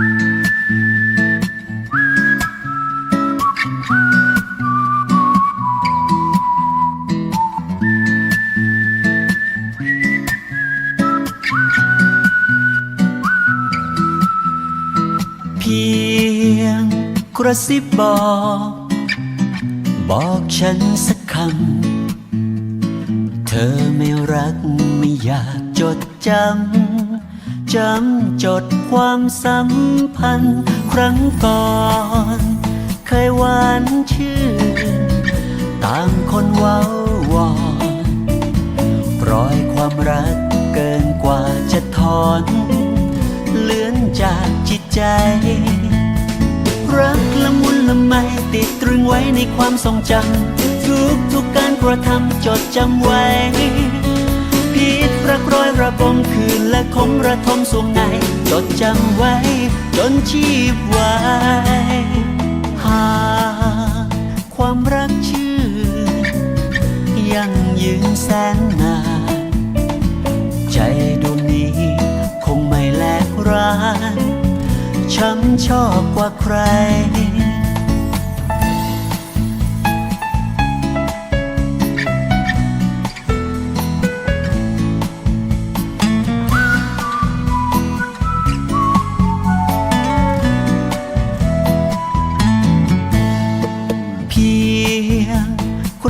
เพียงกระซิบบอก บอกฉันสักคำ เธอไม่รักไม่อยากจดจำ จำจดความสัมพันธ์ ครั้งก่อน เคยหวานชื่น ต่างคนเว้าวอนปล่อยความรักเกินกว่าจะถอน เลือนจากจิตใจ รักละมุนละไมติดตรึงไว้ในความทรงจำทุกทุกการกระทำจดจำไว้ ผิดรักร้อยระบมคื และคงระทมสวงในจดจำไว้ จนชีพไว้หาความรักชื่อ ยังยืนแสนนาน ใจดวงนี้คงไม่แลกรานช้ำชอบกว่าใคร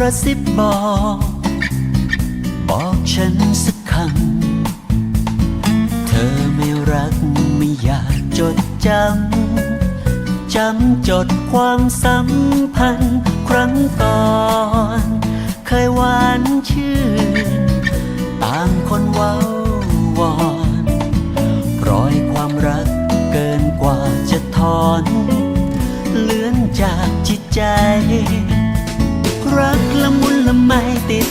ระซิบบอก บอกฉันสักคำ เธอไม่รักไม่อยากจดจำ จำจดความสัมพันธ์ ครั้งก่อน เคยหวานชื่นต่างคนเว้าวอนปล่อยความรักเกินกว่าจะถอน เลือนจากจิตใจ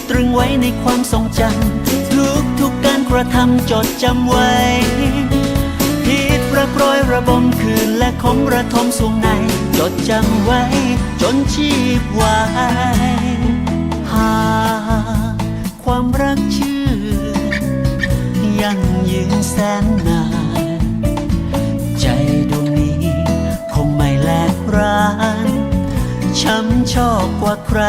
ตรึงไว้ในความทรงจำทุกทุกการกระทำจดจำไว้ผิดรักรอยระบมคืนและคงระทมสวงใน จดจำไว้ จนชีพไว้หาความรักชื่อ ยังยืนแสนนาน ใจดวงนี้คงไม่แลกร้าน ช้ำชอกกว่าใคร